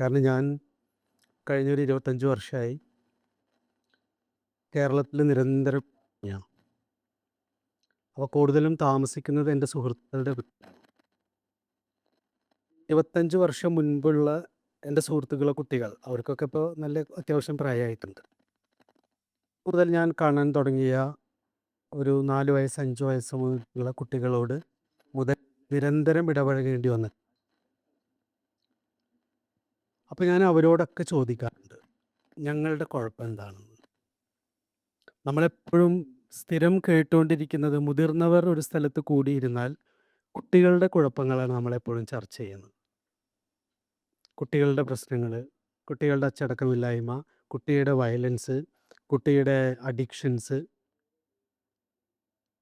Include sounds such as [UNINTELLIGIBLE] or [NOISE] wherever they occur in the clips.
കാരണം ഞാൻ കഴിഞ്ഞൊരു 25 വർഷമായി കേരളത്തിൽ നിരന്തരം അപ്പോൾ കൂടുതലും താമസിക്കുന്നത് എന്റെ സുഹൃത്തുക്കളുടെ. 25 വർഷം മുൻപുള്ള എന്റെ സുഹൃത്തുക്കളെ കുട്ടികൾ അവർക്കൊക്കെ ഇപ്പോൾ നല്ല അത്യാവശ്യം പ്രായമായിട്ടുണ്ട്. കൂടുതൽ ഞാൻ കാണാൻ തുടങ്ങിയ ഒരു നാല് വയസ്സ് അഞ്ച് വയസ്സ് മുതലുള്ള കുട്ടികളോട് മുതൽ നിരന്തരം ഇടപഴകേണ്ടി വന്നു. അപ്പോൾ ഞാൻ അവരോടൊക്കെ ചോദിക്കാറുണ്ട്. ഞങ്ങളുടെ കുഴപ്പം എന്താണെന്ന്? നമ്മളെപ്പോഴും സ്ഥിരം കേട്ടുകൊണ്ടിരിക്കുന്നത് മുതിർന്നവർ ഒരു സ്ഥലത്ത് കൂടിയിരുന്നാൽ കുട്ടികളുടെ കുഴപ്പങ്ങളാണ് നമ്മളെപ്പോഴും ചർച്ച ചെയ്യുന്നത്. കുട്ടികളുടെ പ്രശ്നങ്ങൾ, കുട്ടികളുടെ അച്ചടക്കമില്ലായ്മ, കുട്ടിയുടെ വയലൻസ്, കുട്ടിയുടെ അഡിക്ഷൻസ്.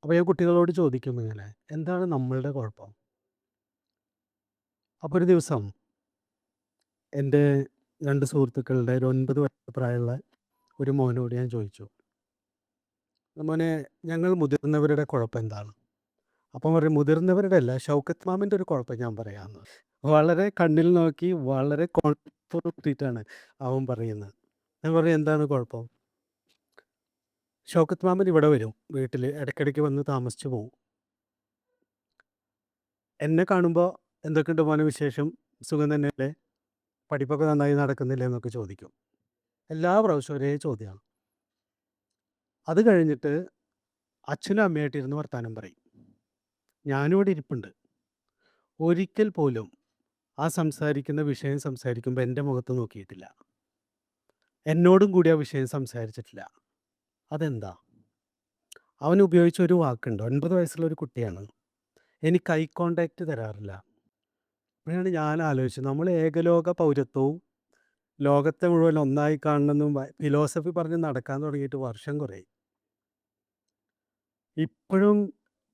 അപ്പോൾ ഞാൻ കുട്ടികളോട് ചോദിക്കും ഇങ്ങനെ, എന്താണ് നമ്മളുടെ കുഴപ്പം? അപ്പോൾ ഒരു ദിവസം എന്റെ രണ്ട് സുഹൃത്തുക്കളുടെ ഒരു 9 വയസ്സ് പ്രായമുള്ള ഒരു മോനോട് ഞാൻ ചോദിച്ചു. മോനെ ഞങ്ങൾ മുതിർന്നവരുടെ കുഴപ്പം എന്താണ്? അപ്പം പറയും മുതിർന്നവരുടെ അല്ല ഷൗക്കത്ത് മാമിന്റെ ഒരു കുഴപ്പം ഞാൻ പറയാമെന്ന്. വളരെ കണ്ണിൽ നോക്കി വളരെ കോൺഫിഡന്റാണ് അവൻ പറയുന്നത്. ഞാൻ പറയും എന്താണ് കുഴപ്പം? ഷൗക്കത്ത് മാമൻ ഇവിടെ വരും വീട്ടിൽ ഇടയ്ക്കിടയ്ക്ക് വന്ന് താമസിച്ചു പോകും. എന്നെ കാണുമ്പോൾ എന്തൊക്കെയുണ്ട് മോനെ വിശേഷം? സുഖം തന്നെയല്ലേ? പഠിപ്പൊക്കെ നന്നായി നടക്കുന്നില്ല എന്നൊക്കെ ചോദിക്കും. എല്ലാ പ്രാവശ്യവും ഒരേ ചോദ്യമാണ്. അത് കഴിഞ്ഞിട്ട് അച്ഛനും അമ്മയായിട്ട് ഇരുന്ന് വർത്താനം പറയും. ഞാനും ഇവിടെ ഇരിപ്പുണ്ട്. ഒരിക്കൽ പോലും ആ സംസാരിക്കുന്ന വിഷയം സംസാരിക്കുമ്പോൾ എന്റെ മുഖത്ത് നോക്കിയിട്ടില്ല. എന്നോടും കൂടി ആ വിഷയം സംസാരിച്ചിട്ടില്ല. അതെന്താ? അവൻ ഉപയോഗിച്ച ഒരു വാക്കുണ്ട്. ഒൻപത് വയസ്സുള്ള ഒരു കുട്ടിയാണ്. എനിക്ക് ഐ കോണ്ടാക്റ്റ് തരാറില്ല. അപ്പോഴാണ് ഞാൻ ആലോചിച്ചത് നമ്മൾ ഏകലോക പൗരത്വവും ലോകത്തെ മുഴുവൻ ഒന്നായി കാണണമെന്നും ഫിലോസഫി പറഞ്ഞ് നടക്കാൻ തുടങ്ങിയിട്ട് വർഷം കുറേ ഇപ്പോഴും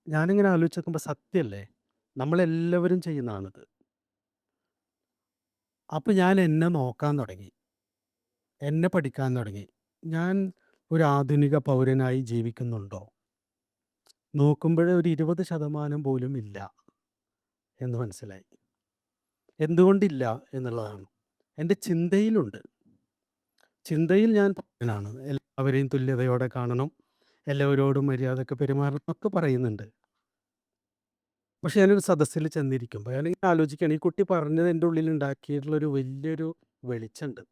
ഞാനിങ്ങനെ ആലോചിച്ച് നോക്കുമ്പോൾ സത്യമല്ലേ? നമ്മളെല്ലാവരും ചെയ്യുന്നതാണിത്. അപ്പോൾ ഞാൻ എന്നെ നോക്കാൻ തുടങ്ങി. എന്നെ പഠിക്കാൻ തുടങ്ങി. ഞാൻ ഒരു ആധുനിക പൗരനായി ജീവിക്കുന്നുണ്ടോ? നോക്കുമ്പോഴേ ഒരു 20% പോലും ഇല്ല എന്ന് മനസ്സിലായി. എന്തുകൊണ്ടില്ല എന്നുള്ളതാണ്. എന്റെ ചിന്തയിലുണ്ട്. ചിന്തയിൽ ഞാൻ പൗരനാണ്. എല്ലാവരെയും തുല്യതയോടെ കാണണം. എല്ലാവരോടും മര്യാദയ്ക്ക് പെരുമാറണം ഒക്കെ പറയുന്നുണ്ട്. പക്ഷെ ഞാനൊരു സദസ്സിൽ ചെന്നിരിക്കുമ്പോൾ ഞാനിങ്ങനെ ആലോചിക്കുകയാണ് ഈ കുട്ടി പറഞ്ഞത് എന്റെ ഉള്ളിൽ ഉണ്ടാക്കിയിട്ടുള്ളൊരു വലിയൊരു വെളിച്ചമുണ്ട്.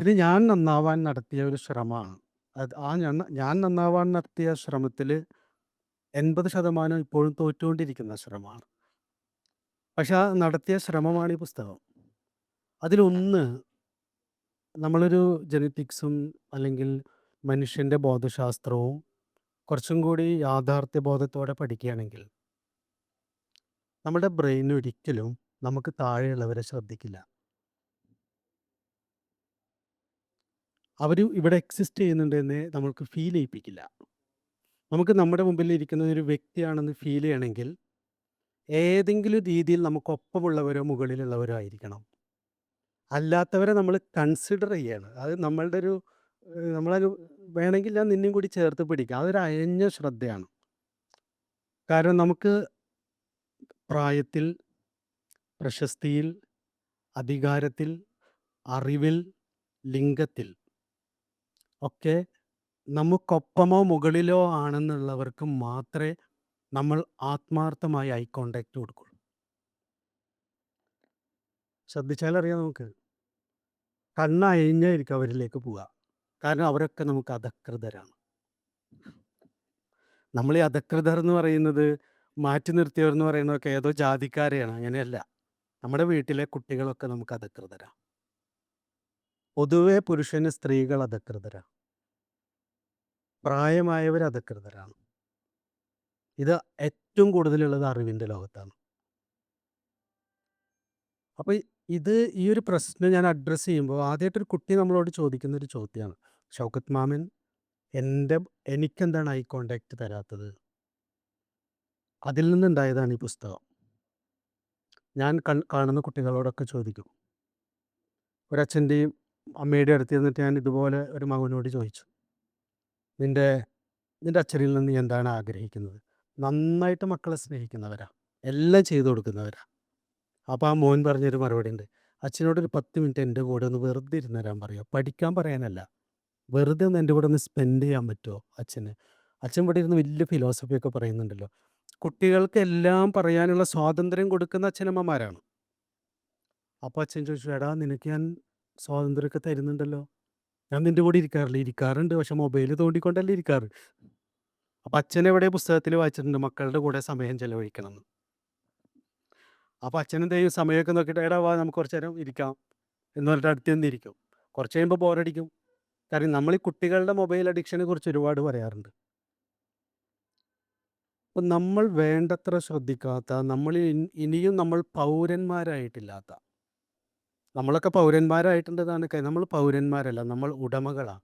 ഇത് ഞാൻ നന്നാവാൻ നടത്തിയ ഒരു ശ്രമമാണ്. അത് ആ ഞാൻ ഞാൻ നന്നാവാൻ നടത്തിയ ശ്രമത്തിൽ 80% ഇപ്പോഴും തോറ്റുകൊണ്ടിരിക്കുന്ന ശ്രമമാണ്. പക്ഷെ ആ നടത്തിയ ശ്രമമാണ് ഈ പുസ്തകം. അതിലൊന്ന് നമ്മളൊരു ജെനറ്റിക്സും അല്ലെങ്കിൽ മനുഷ്യന്റെ ബോധശാസ്ത്രവും കുറച്ചും കൂടി യാഥാർത്ഥ്യ യാഥാർത്ഥ്യബോധത്തോടെ പഠിക്കുകയാണെങ്കിൽ നമ്മുടെ ബ്രെയിൻ ഒരിക്കലും നമുക്ക് താഴെയുള്ളവരെ ശ്രദ്ധിക്കില്ല. അവർ ഇവിടെ എക്സിസ്റ്റ് ചെയ്യുന്നുണ്ടെന്ന് നമ്മൾക്ക് ഫീൽ ചെയ്യിപ്പിക്കില്ല. നമുക്ക് നമ്മുടെ മുമ്പിൽ ഇരിക്കുന്ന ഒരു വ്യക്തിയാണെന്ന് ഫീൽ ചെയ്യണമെങ്കിൽ ഏതെങ്കിലും രീതിയിൽ നമുക്കൊപ്പമുള്ളവരോ മുകളിലുള്ളവരോ ആയിരിക്കണം. അല്ലാത്തവരെ നമ്മൾ കൺസിഡർ ചെയ്യണം അത് നമ്മളുടെ ഒരു നമ്മളൊരു വേണമെങ്കിൽ ഞാൻ നിന്നെയും കൂടി ചേർത്ത് പിടിക്കുക അതൊരു അയഞ്ഞ ശ്രദ്ധയാണ്. കാരണം നമുക്ക് പ്രായത്തിൽ, പ്രശസ്തിയിൽ, അധികാരത്തിൽ, അറിവിൽ, ലിംഗത്തിൽ ഒക്കെ നമുക്കൊപ്പമോ മുകളിലോ ആണെന്നുള്ളവർക്ക് മാത്രമേ നമ്മൾ ആത്മാർത്ഥമായി ഐ കോണ്ടാക്റ്റ് കൊടുക്കുള്ളൂ. ശ്രദ്ധിച്ചാലറിയാം നമുക്ക്. കണ്ണ് അയഞ്ഞായിരിക്കും അവരിലേക്ക് പോവുക. കാരണം അവരൊക്കെ നമുക്ക് അധകൃതരാണ്. നമ്മൾ ഈ അധകൃതർ എന്ന് പറയുന്നത് മാറ്റി നിർത്തിയവർ എന്ന് പറയുന്നതൊക്കെ ഏതോ ജാതിക്കാരെയാണ്. അങ്ങനെയല്ല. നമ്മുടെ വീട്ടിലെ കുട്ടികളൊക്കെ നമുക്ക് അധകൃതരാ. പൊതുവെ പുരുഷന് സ്ത്രീകൾ അധകൃതരാ. പ്രായമായവർ അധകൃതരാണ്. ഇത് ഏറ്റവും കൂടുതലുള്ളത് അറിവിന്റെ ലോകത്താണ്. അപ്പോൾ ഇത് ഈ ഒരു പ്രശ്നം ഞാൻ അഡ്രസ്സ് ചെയ്യുമ്പോൾ ആദ്യമായിട്ടൊരു കുട്ടി നമ്മളോട് ചോദിക്കുന്ന ഒരു ചോദ്യമാണ്. ഷൗക്കത്ത് മാമൻ എന്റെ എനിക്കെന്താണ് ഐ കോണ്ടാക്റ്റ് തരാത്തത്? അതിൽ നിന്നുണ്ടായതാണ് ഈ പുസ്തകം. ഞാൻ കാണുന്ന കുട്ടികളോടൊക്കെ ചോദിക്കും. ഒരച്ഛന്റെയും അമ്മയുടെയും അടുത്ത് ചെന്നിട്ട് ഞാൻ ഇതുപോലെ ഒരു മകനോട് ചോദിച്ചു. നിന്റെ നിന്റെ അച്ഛനിൽ നിന്ന് നീ എന്താണ് ആഗ്രഹിക്കുന്നത്? നന്നായിട്ട് മക്കളെ സ്നേഹിക്കുന്നവരാ. എല്ലാം ചെയ്തു കൊടുക്കുന്നവരാ. അപ്പോൾ ആ മോൻ പറഞ്ഞൊരു മറുപടി ഉണ്ട് അച്ഛനോടൊരു 10 മിനിറ്റ് എന്റെ കൂടെ ഒന്ന് വെറുതെ ഇരുന്ന് തരാൻ പറയുക. പഠിക്കാൻ പറയാനല്ല. വെറുതെ ഒന്ന് എന്റെ കൂടെ ഒന്ന് സ്പെൻഡ് ചെയ്യാൻ പറ്റുമോ അച്ഛന്? അച്ഛൻ ഇവിടെ ഇരുന്ന് വലിയ ഫിലോസഫിയൊക്കെ പറയുന്നുണ്ടല്ലോ. കുട്ടികൾക്ക് എല്ലാം പറയാനുള്ള സ്വാതന്ത്ര്യം കൊടുക്കുന്ന അച്ഛനമ്മമാരാണ്. അപ്പോൾ അച്ഛൻ ചോദിച്ചു, "എടാ നിനക്ക് ഞാൻ സ്വാതന്ത്ര്യമൊക്കെ തരുന്നുണ്ടല്ലോ. ഞാൻ നിന്റെ കൂടെ ഇരിക്കാറില്ല "ഇരിക്കാറുണ്ട്. പക്ഷെ മൊബൈൽ തോണ്ടിക്കൊണ്ടല്ലേ ഇരിക്കാറ്." അപ്പോൾ അച്ഛൻ എവിടെ പുസ്തകത്തിൽ വായിച്ചിട്ടുണ്ട് മക്കളുടെ കൂടെ സമയം ചെലവഴിക്കണമെന്ന്. അപ്പൊ അച്ഛൻ എന്ത് സമയമൊക്കെ നോക്കിയിട്ട്, "എടാ വാ നമുക്ക് കുറച്ച് നേരം ഇരിക്കാം" എന്ന് പറഞ്ഞിട്ട് അടുത്ത് ഇരിക്കും കുറച്ച് കഴിയുമ്പോൾ ബോറടിക്കും. കാരണം നമ്മൾ ഈ കുട്ടികളുടെ മൊബൈൽ അഡിക്ഷനെ കുറിച്ച് ഒരുപാട് പറയാറുണ്ട്. അപ്പം നമ്മൾ വേണ്ടത്ര ശ്രദ്ധിക്കാത്ത, നമ്മൾ ഇനിയും നമ്മൾ പൗരന്മാരായിട്ടില്ലാത്ത നമ്മളൊക്കെ പൗരന്മാരായിട്ടുണ്ടെന്നാണ് നമ്മൾ പൗരന്മാരല്ല. നമ്മൾ ഉടമകളാണ്.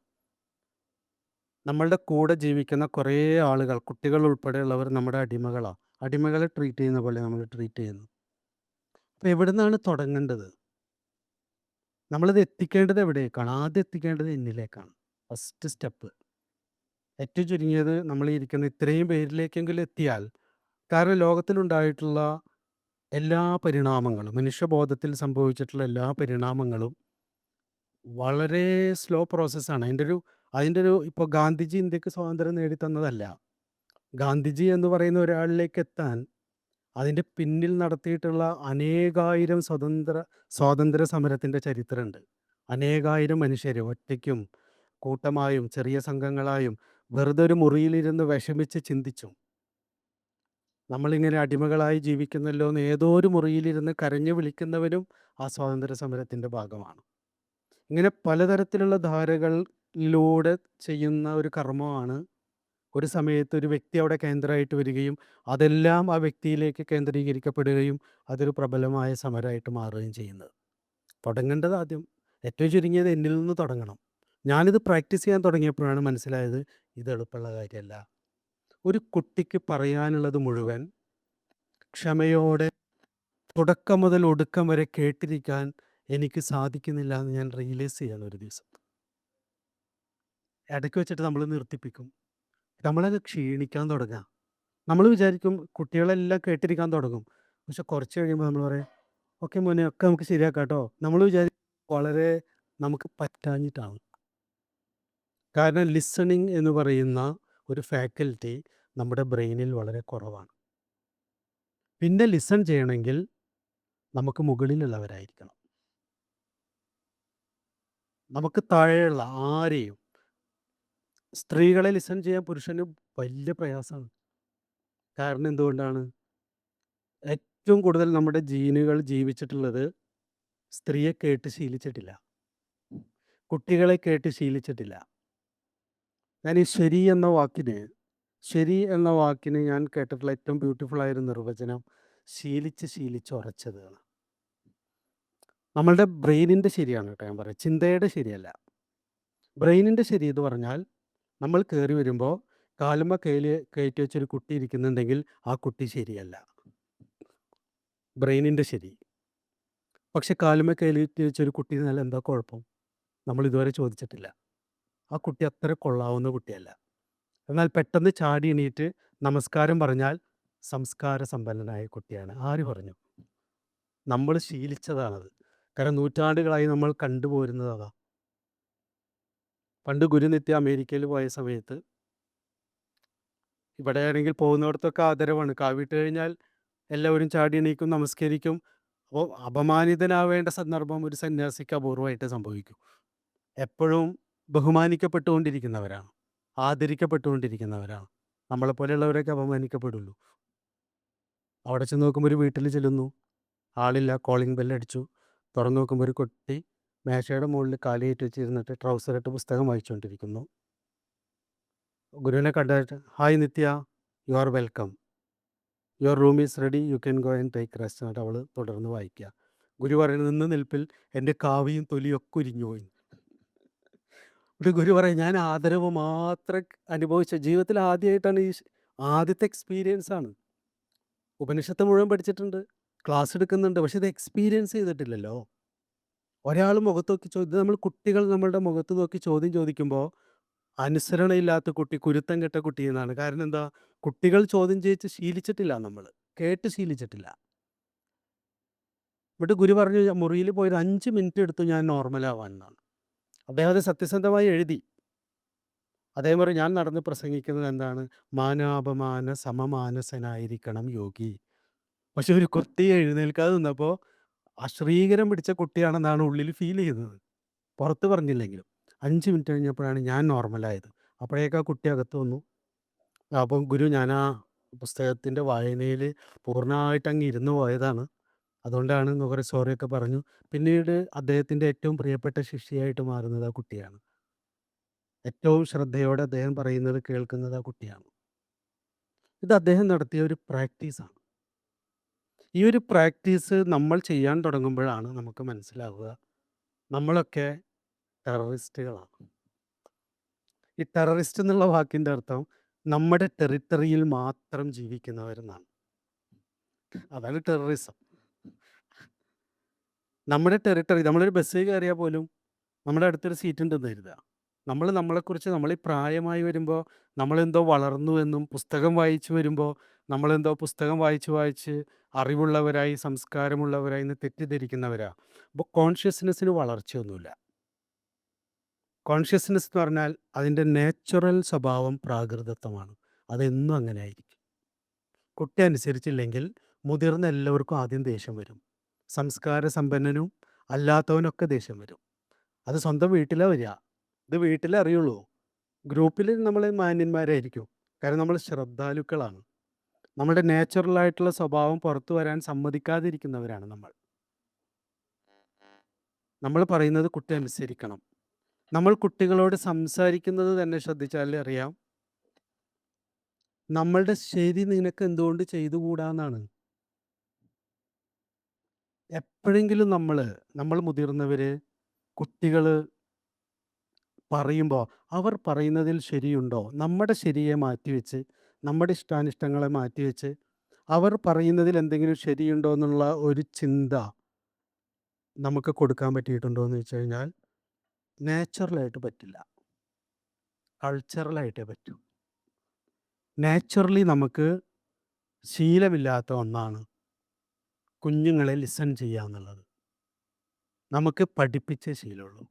നമ്മളുടെ കൂടെ ജീവിക്കുന്ന കുറേ ആളുകൾ, കുട്ടികൾ ഉൾപ്പെടെയുള്ളവർ നമ്മുടെ അടിമകളാണ്. അടിമകളെ ട്രീറ്റ് ചെയ്യുന്ന പോലെ നമ്മൾ ട്രീറ്റ് ചെയ്യുന്നു. അപ്പോൾ എവിടുന്നാണ് തുടങ്ങേണ്ടത്? നമ്മളിത് എത്തിക്കേണ്ടത് എവിടേക്കാണ്? ആദ്യം എത്തിക്കേണ്ടത് എന്നിലേക്കാണ്. First step. ഏറ്റവും ചുരുങ്ങിയത് നമ്മൾ ഇരിക്കുന്ന ഇത്രയും പേരിലേക്കെങ്കിലും എത്തിയാൽ കാരണം ലോകത്തിലുണ്ടായിട്ടുള്ള എല്ലാ പരിണാമങ്ങളും, മനുഷ്യബോധത്തിൽ സംഭവിച്ചിട്ടുള്ള എല്ലാ പരിണാമങ്ങളും വളരെ സ്ലോ പ്രോസസ്സാണ്. അതിന്റെ ഒരു അതിന്റെ ഒരു ഇപ്പോൾ ഗാന്ധിജി ഇന്ത്യയ്ക്ക് സ്വാതന്ത്ര്യം നേടിത്തന്നതല്ല. ഗാന്ധിജി എന്ന് പറയുന്ന ഒരാളിലേക്ക് എത്താൻ അതിന്റെ പിന്നിൽ നടത്തിയിട്ടുള്ള അനേകായിരം സ്വതന്ത്ര സ്വാതന്ത്ര്യ സമരത്തിന്റെ ചരിത്രമുണ്ട്. അനേകായിരം മനുഷ്യർ ഒറ്റയ്ക്കും കൂട്ടമായും ചെറിയ സംഘങ്ങളായും വെറുതെ ഒരു മുറിയിലിരുന്ന് വിഷമിച്ച് ചിന്തിച്ചു. നമ്മളിങ്ങനെ അടിമകളായി ജീവിക്കുന്നല്ലോ എന്ന് ഏതോ ഒരു മുറിയിലിരുന്ന് കരഞ്ഞു വിളിക്കുന്നവരും ആ സ്വാതന്ത്ര്യ സമരത്തിന്റെ ഭാഗമാണ്. ഇങ്ങനെ പലതരത്തിലുള്ള ധാരകളിലൂടെ ചെയ്യുന്ന ഒരു കർമ്മമാണ് ഒരു സമയത്ത് ഒരു വ്യക്തി അവിടെ കേന്ദ്രമായിട്ട് വരികയും അതെല്ലാം ആ വ്യക്തിയിലേക്ക് കേന്ദ്രീകരിക്കപ്പെടുകയും അതൊരു പ്രബലമായ സമരമായിട്ട് മാറുകയും ചെയ്യുന്നത്. തുടങ്ങേണ്ടത് ആദ്യം ഏറ്റവും ചുരുങ്ങിയത് എന്നിൽ നിന്ന് തുടങ്ങണം. ഞാനിത് പ്രാക്ടീസ് ചെയ്യാൻ തുടങ്ങിയപ്പോഴാണ് മനസ്സിലായത് ഇത് എളുപ്പമുള്ള കാര്യമല്ല. ഒരു കുട്ടിക്ക് പറയാനുള്ളത് മുഴുവൻ ക്ഷമയോടെ തുടക്കം മുതൽ ഒടുക്കം വരെ കേട്ടിരിക്കാൻ എനിക്ക് സാധിക്കുന്നില്ല എന്ന് ഞാൻ റിയലൈസ് ചെയ്യാണ് ഒരു ദിവസം. ഇടയ്ക്ക് വെച്ചിട്ട് നമ്മൾ നിർത്തിപ്പിക്കും. നമ്മളങ്ങ് ക്ഷീണിക്കാൻ തുടങ്ങാം നമ്മൾ വിചാരിക്കും കുട്ടികളെല്ലാം കേട്ടിരിക്കാൻ തുടങ്ങും. പക്ഷെ കുറച്ച് കഴിയുമ്പോൾ നമ്മൾ പറയും, "ഓക്കെ മോനെ ഒക്കെ നമുക്ക് ശരിയാക്കാട്ടോ." നമ്മൾ വിചാരിക്കും വളരെ നമുക്ക് പറ്റാഞ്ഞിട്ടാണ്. കാരണം ലിസണിങ് എന്ന് പറയുന്ന ഒരു ഫാക്കൽറ്റി നമ്മുടെ ബ്രെയിനിൽ വളരെ കുറവാണ്. പിന്നെ ലിസൺ ചെയ്യണമെങ്കിൽ നമുക്ക് മുകളിലുള്ളവരായിരിക്കണം. നമുക്ക് താഴെയുള്ള ആരെയും സ്ത്രീകളെ ലിസൺ ചെയ്യാൻ പുരുഷന് വലിയ പ്രയാസമാണ്. കാരണം എന്തുകൊണ്ടാണ്? ഏറ്റവും കൂടുതൽ നമ്മുടെ ജീനുകൾ ജീവിച്ചിട്ടുള്ളത് സ്ത്രീയെ കേട്ട് ശീലിച്ചിട്ടില്ല. കുട്ടികളെ കേട്ട് ശീലിച്ചിട്ടില്ല. ഈ ശരി എന്ന വാക്കിന് ശരി എന്ന വാക്കിന് ഞാൻ കേട്ടിട്ടുള്ള ഏറ്റവും ബ്യൂട്ടിഫുൾ ആയൊരു നിർവചനം ശീലിച്ച് ശീലിച്ച് ഉറച്ചതാണ്. നമ്മളുടെ ബ്രെയിനിന്റെ ശരിയാണ് കേട്ടോ ഞാൻ പറയുന്നത്. ചിന്തയുടെ ശരിയല്ല. ബ്രെയിനിന്റെ ശരി എന്ന് പറഞ്ഞാൽ നമ്മൾ കയറി വരുമ്പോൾ കാലുമ്മ കയ്യിൽ കയറ്റി വെച്ചൊരു കുട്ടി ഇരിക്കുന്നുണ്ടെങ്കിൽ ആ കുട്ടി ശരിയല്ല. ബ്രെയിനിന്റെ ശരി. പക്ഷെ കാലുമ്മ കയ്യിലേറ്റി വെച്ചൊരു കുട്ടി എന്നാൽ എന്താ കുഴപ്പം? നമ്മൾ ഇതുവരെ ചോദിച്ചിട്ടില്ല. ആ കുട്ടി അത്ര കൊള്ളാവുന്ന കുട്ടിയല്ല. എന്നാൽ പെട്ടെന്ന് ചാടി എണീറ്റ് നമസ്കാരം പറഞ്ഞാൽ സംസ്കാര സമ്പന്നനായ കുട്ടിയാണ്. ആര് പറഞ്ഞു? നമ്മൾ ശീലിച്ചതാണത്. കാരണം നൂറ്റാണ്ടുകളായി നമ്മൾ കണ്ടുപോരുന്നത്. പണ്ട് ഗുരുനിത്യ അമേരിക്കയിൽ പോയ സമയത്ത് ഇവിടെ ആണെങ്കിൽ പോകുന്നിടത്തൊക്കെ ആദരവാണ്. കാവിട്ട് കഴിഞ്ഞാൽ എല്ലാവരും ചാടി എണീക്കും, നമസ്കരിക്കും. അപ്പോൾ അപമാനിതനാവേണ്ട സന്ദർഭം ഒരു സന്യാസിക്ക് അപൂർവമായിട്ട് സംഭവിക്കും. എപ്പോഴും ബഹുമാനിക്കപ്പെട്ടുകൊണ്ടിരിക്കുന്നവരാണ്. ആദരിക്കപ്പെട്ടുകൊണ്ടിരിക്കുന്നവരാണ്. നമ്മളെപ്പോലെയുള്ളവരൊക്കെ അപമാനിക്കപ്പെടുള്ളൂ. അവിടെ ചെന്ന് നോക്കുമ്പോൾ ഒരു വീട്ടിൽ ചെല്ലുന്നു. ആളില്ല. കോളിംഗ് ബെല്ലടിച്ചു തുറന്നു നോക്കുമ്പോൾ ഒരു കുട്ടി മേശയുടെ മുകളിൽ കാലിയേറ്റ് വെച്ചിരുന്നിട്ട് ട്രൗസറിട്ട് പുസ്തകം വായിച്ചുകൊണ്ടിരിക്കുന്നു. ഗുരുവിനെ കണ്ടിട്ട് hi Nithya you are welcome. Your room is ready you can go and take rest എന്നിട്ട് അവൾ തുടർന്ന് വായിക്കുക. ഗുരു പറയുന്നത് നിന്ന് നിൽപ്പിൽ എന്റെ കാവിയും തൊലിയൊക്കെ ഉരിഞ്ഞു പോയി. എന്നിട്ട് ഗുരു പറയും ഞാൻ ആദരവ് മാത്രം അനുഭവിച്ച ജീവിതത്തിൽ ആദ്യമായിട്ടാണ് ഈ ആദ്യത്തെ എക്സ്പീരിയൻസ് ആണ്. ഉപനിഷത്ത് മുഴുവൻ പഠിച്ചിട്ടുണ്ട്. ക്ലാസ് എടുക്കുന്നുണ്ട്. പക്ഷെ ഇത് എക്സ്പീരിയൻസ് ചെയ്തിട്ടില്ലല്ലോ. ഒരാൾ മുഖത്ത് നോക്കി ചോ നമ്മൾ കുട്ടികൾ നമ്മളുടെ മുഖത്ത് നോക്കി ചോദ്യം ചോദിക്കുമ്പോൾ അനുസരണയില്ലാത്ത കുട്ടി, കുരുത്തം കെട്ട കുട്ടി എന്നാണ്. കാരണം എന്താ? കുട്ടികൾ ചോദ്യം ചെയ്യിച്ച് ശീലിച്ചിട്ടില്ല നമ്മൾ. കേട്ട് ശീലിച്ചിട്ടില്ല. എന്നിട്ട് ഗുരു പറഞ്ഞു മുറിയിൽ പോയി ഒരു അഞ്ച് മിനിറ്റ് എടുത്തു ഞാൻ നോർമലാവാൻ എന്നാണ് അദ്ദേഹം അത് സത്യസന്ധമായി എഴുതി പറയും ഞാൻ നടന്ന് പ്രസംഗിക്കുന്നത് എന്താണ് മാനാപമാന സമമാനസനായിരിക്കണം യോഗി പക്ഷെ ഒരു കുത്തി എഴുന്നേൽക്കാതെ നിന്നപ്പോൾ അശ്രീകരം പിടിച്ച കുട്ടിയാണെന്നാണ് ഉള്ളിൽ ഫീൽ ചെയ്തത്. പുറത്ത് പറഞ്ഞില്ലെങ്കിലും. അഞ്ച് മിനിറ്റ് കഴിഞ്ഞപ്പോഴാണ് ഞാൻ നോർമലായത് അപ്പോഴേക്ക് ആ കുട്ടി അകത്ത് വന്നു. അപ്പം ഗുരു ഞാൻ ആ പുസ്തകത്തിന്റെ വായനയിൽ പൂർണമായിട്ട് അങ്ങ് ഇരുന്ന് പോയതാണ്. അതുകൊണ്ടാണ് എന്ന് സോറിയൊക്കെ പറഞ്ഞു. പിന്നീട് അദ്ദേഹത്തിന്റെ ഏറ്റവും പ്രിയപ്പെട്ട ശിഷ്യയായിട്ട് മാറുന്നത് ആ കുട്ടിയാണ്. ഏറ്റവും ശ്രദ്ധയോടെ അദ്ദേഹം പറയുന്നത് കേൾക്കുന്നത് ആ കുട്ടിയാണ്. ഇത് അദ്ദേഹം നടത്തിയ ഒരു പ്രാക്ടീസാണ് ഈ ഒരു പ്രാക്ടീസ് നമ്മൾ ചെയ്യാൻ തുടങ്ങുമ്പോഴാണ് നമുക്ക് മനസ്സിലാവുക. നമ്മളൊക്കെ ടെററിസ്റ്റുകളാണ്. ഈ ടെററിസ്റ്റ് എന്നുള്ള വാക്കിന്റെ അർത്ഥം നമ്മുടെ ടെറിട്ടറിയിൽ മാത്രം ജീവിക്കുന്നവരെന്നാണ്. അതാണ് ടെററിസം. നമ്മുടെ ടെറിട്ടറി നമ്മളൊരു ബസ്സിൽ കയറിയാൽ പോലും നമ്മുടെ അടുത്തൊരു സീറ്റ് ഉണ്ടെന്ന് കരുതുക. നമ്മൾ നമ്മളെക്കുറിച്ച് നമ്മൾ ഈ പ്രായമായി വരുമ്പോൾ നമ്മളെന്തോ വളർന്നു എന്നും പുസ്തകം വായിച്ചു വരുമ്പോൾ നമ്മളെന്തോ പുസ്തകം വായിച്ച് വായിച്ച് അറിവുള്ളവരായി സംസ്കാരമുള്ളവരായി എന്ന് തെറ്റിദ്ധരിക്കുന്നവരാ. അപ്പോൾ കോൺഷ്യസ്നെസ്സിന് വളർച്ചയൊന്നുമില്ല. കോൺഷ്യസ്നെസ് എന്ന് പറഞ്ഞാൽ അതിന്റെ നാച്ചുറൽ സ്വഭാവം പ്രാകൃതത്വമാണ്. അതെന്നും അങ്ങനെ ആയിരിക്കും കുട്ടി അനുസരിച്ചില്ലെങ്കിൽ മുതിർന്ന എല്ലാവർക്കും ആദ്യം ദേഷ്യം വരും. സംസ്കാര സമ്പന്നനും അല്ലാത്തവനൊക്കെ ദേഷ്യം വരും. അത് സ്വന്തം വീട്ടിലാണ് വരിക. ഇത് വീട്ടിലേ അറിയുള്ളൂ. ഗ്രൂപ്പിൽ നമ്മൾ മാന്യന്മാരായിരിക്കും. കാരണം നമ്മൾ ശ്രദ്ധാലുക്കളാണ്. നമ്മുടെ നാച്ചുറലായിട്ടുള്ള സ്വഭാവം പുറത്തു വരാൻ സമ്മതിക്കാതിരിക്കുന്നവരാണ് നമ്മൾ. നമ്മൾ പറയുന്നത് കുട്ടി അനുസരിക്കണം. നമ്മൾ കുട്ടികളോട് സംസാരിക്കുന്നത് തന്നെ ശ്രദ്ധിച്ചാൽ അറിയാം. നമ്മളുടെ ശരി നിനക്ക് എന്തുകൊണ്ട് ചെയ്തുകൂടാന്നാണ്. എപ്പോഴെങ്കിലും നമ്മൾ നമ്മൾ മുതിർന്നവർ കുട്ടികൾ പറയുമ്പോൾ അവർ പറയുന്നതിൽ ശരിയുണ്ടോ? നമ്മുടെ ശരിയെ മാറ്റിവെച്ച് നമ്മുടെ ഇഷ്ടാനിഷ്ടങ്ങളെ മാറ്റിവെച്ച് അവർ പറയുന്നതിൽ എന്തെങ്കിലും ശരിയുണ്ടോ എന്നുള്ള ഒരു ചിന്ത നമുക്ക് കൊടുക്കാൻ പറ്റിയിട്ടുണ്ടോ എന്ന് വെച്ച് കഴിഞ്ഞാൽ നാച്ചുറലായിട്ട് പറ്റില്ല. കൾച്ചറലായിട്ടേ പറ്റൂ. നാച്ചുറലി നമുക്ക് ശീലമില്ലാത്ത ഒന്നാണ് കുഞ്ഞുങ്ങളെ ലിസൺ ചെയ്യുക എന്നുള്ളത്. നമുക്ക് പഠിപ്പിച്ചേ ശീലമുള്ളൂ.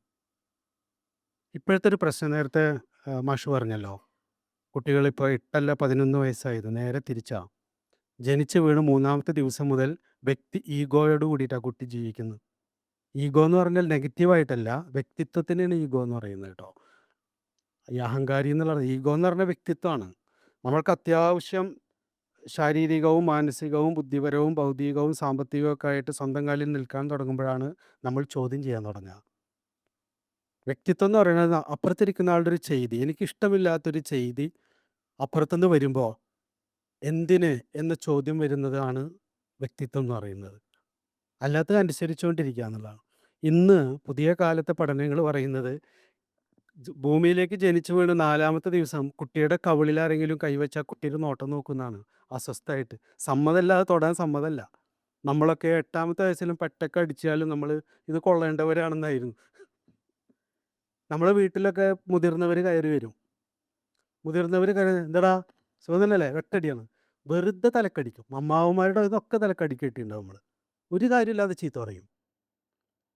ഇപ്പോഴത്തെ ഒരു പ്രശ്നം നേരത്തെ മാഷ് പറഞ്ഞല്ലോ. കുട്ടികളിപ്പോൾ എട്ടല്ല പതിനൊന്ന് വയസ്സായത്. നേരെ തിരിച്ചാ. ജനിച്ച് വീണ് മൂന്നാമത്തെ ദിവസം മുതൽ വ്യക്തി ഈഗോയോട് കൂടിയിട്ടാണ് കുട്ടി ജീവിക്കുന്നത്. ഈഗോ എന്ന് പറഞ്ഞാൽ നെഗറ്റീവായിട്ടല്ല വ്യക്തിത്വത്തിനാണ് ഈഗോ എന്ന് പറയുന്നത് കേട്ടോ. ഈ അഹങ്കാരി എന്നുള്ളത് ഈഗോ എന്ന് പറഞ്ഞ വ്യക്തിത്വമാണ്. നമ്മൾക്ക് അത്യാവശ്യം ശാരീരികവും മാനസികവും ബുദ്ധിപരവും ഭൗതികവും സാമ്പത്തികവും ഒക്കെ ആയിട്ട് സ്വന്തം കാലിൽ നിൽക്കാൻ തുടങ്ങുമ്പോഴാണ് നമ്മൾ ചോദ്യം ചെയ്യാൻ തുടങ്ങുക. വ്യക്തിത്വം എന്ന് പറയുന്നത് അപ്പുറത്തിരിക്കുന്ന ആളുടെ ഒരു ചെയ്തി. എനിക്കിഷ്ടമില്ലാത്തൊരു ചെയ്തി അപ്പുറത്തുനിന്ന് വരുമ്പോൾ എന്തിന് എന്ന ചോദ്യം വരുന്നതാണ് വ്യക്തിത്വം എന്ന് പറയുന്നത്. അല്ലാത്തത് അനുസരിച്ചുകൊണ്ടിരിക്കുക എന്നുള്ളതാണ്. ഇന്ന് പുതിയ കാലത്തെ പഠനങ്ങൾ പറയുന്നത് ഭൂമിയിലേക്ക് ജനിച്ചു വീണ് നാലാമത്തെ ദിവസം കുട്ടിയുടെ കവിളിൽ ആരെങ്കിലും കൈവച്ചാൽ കുട്ടിയുടെ നോട്ടം നോക്കുന്നതാണ് അസ്വസ്ഥമായിട്ട്. സമ്മതമല്ലാതെ തൊടാൻ സമ്മതമല്ല. നമ്മളൊക്കെ എട്ടാമത്തെ വയസ്സിലും പെട്ടൊക്കെ അടിച്ചാലും നമ്മൾ ഇത് കൊള്ളേണ്ടവരാണെന്നായിരുന്നു. നമ്മളെ വീട്ടിലൊക്കെ മുതിർന്നവർ കയറി വരും. മുതിർന്നവർ കയറി എന്താടാ സുഖം തന്നെയല്ലേ വെട്ടടിയാണ് വെറുതെ തലക്കടിക്കും. അമ്മാവന്മാരുടെ ഇതൊക്കെ തലക്കടി കിട്ടിയിട്ടുണ്ടാവും നമ്മൾ ഒരു കാര്യമില്ലാതെ ചീത്ത പറയും.